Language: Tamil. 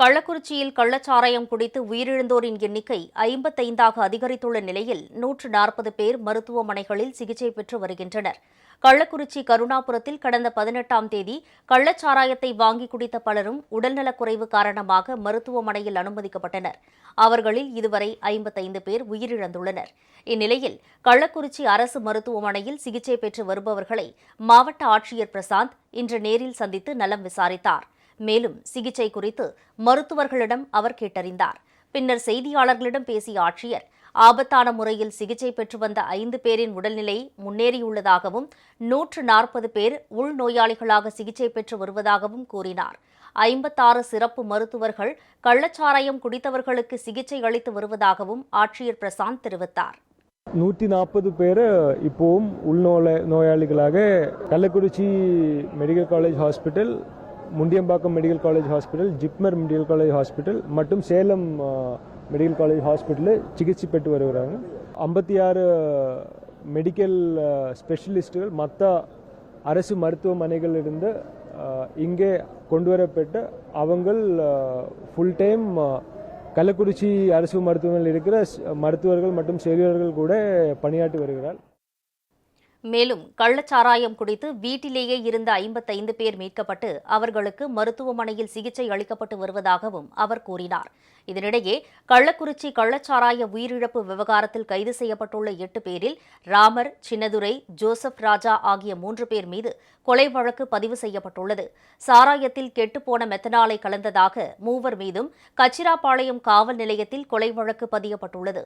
கள்ளக்குறிச்சியில் கள்ளச்சாராயம் குடித்து உயிரிழந்தோரின் எண்ணிக்கை ஐம்பத்தைந்தாக அதிகரித்துள்ள நிலையில் நூற்று நாற்பது பேர் மருத்துவமனைகளில் சிகிச்சை பெற்று வருகின்றனர். கள்ளக்குறிச்சி கருணாபுரத்தில் கடந்த பதினெட்டாம் தேதி கள்ளச்சாராயத்தை வாங்கி குடித்த பலரும் உடல்நலக்குறைவு காரணமாக மருத்துவமனையில் அனுமதிக்கப்பட்டனர். அவர்களில் இதுவரை ஐம்பத்தைந்து பேர் உயிரிழந்துள்ளனர். இந்நிலையில் கள்ளக்குறிச்சி அரசு மருத்துவமனையில் சிகிச்சை பெற்று வருபவர்களை மாவட்ட ஆட்சியர் பிரசாந்த் இன்று நேரில் சந்தித்து நலம் விசாரித்தார். மேலும் சிகிச்சை குறித்து மருத்துவர்களிடம் அவர் கேட்டறிந்தார். பின்னர் செய்தியாளர்களிடம் பேசிய ஆட்சியர் ஆபத்தான முறையில் சிகிச்சை பெற்று வந்த ஐந்து பேரின் உடல்நிலை முன்னேறியுள்ளதாகவும் நூற்று நாற்பது பேர் உள்நோயாளிகளாக சிகிச்சை பெற்று வருவதாகவும் கூறினார். ஐம்பத்தாறு சிறப்பு மருத்துவர்கள் கள்ளச்சாராயம் குடித்தவர்களுக்கு சிகிச்சை அளித்து வருவதாகவும் ஆட்சியர் பிரசாந்த் தெரிவித்தார். நூற்றி நாற்பது பேர் இப்போவும் உள்நோய நோயாளிகளாக Kallakurichi medical college hospital Mundiyambakkam medical college hospital JIPMER medical college hospital மற்றும் சேலம் மெடிக்கல் காலேஜ் ஹாஸ்பிட்டலில் சிகிச்சை பெற்று வருகிறாங்க. ஐம்பத்தி ஆறு மெடிக்கல் ஸ்பெஷலிஸ்ட்டுகள் மற்ற அரசு மருத்துவமனைகள் இருந்து இங்கே கொண்டு வரப்பட்டு அவங்கள் ஃபுல் டைம் கள்ளக்குறிச்சி அரசு மருத்துவமனையில் இருக்கிற மருத்துவர்கள் மற்றும் செவிலியர்கள் கூட பணியாற்றி வருகிறார். மேலும் கள்ளச்சாராயம் குடித்து வீட்டிலேயே இருந்த ஐம்பத்தைந்து பேர் மீட்கப்பட்டு அவர்களுக்கு மருத்துவமனையில் சிகிச்சை அளிக்கப்பட்டு வருவதாகவும் அவர் கூறினார். இதனிடையே கள்ளக்குறிச்சி கள்ளச்சாராய உயிரிழப்பு விவகாரத்தில் கைது செய்யப்பட்டுள்ள எட்டு பேரில் ராமர் சின்னதுரை ஜோசப் ராஜா ஆகிய மூன்று பேர் மீது கொலை வழக்கு பதிவு செய்யப்பட்டுள்ளது. சாராயத்தில் கெட்டுப்போன மெத்தனாலை கலந்ததாக மூவர் மீதும் கச்சிராப்பாளையம் காவல் நிலையத்தில் கொலை வழக்கு பதியப்பட்டுள்ளது.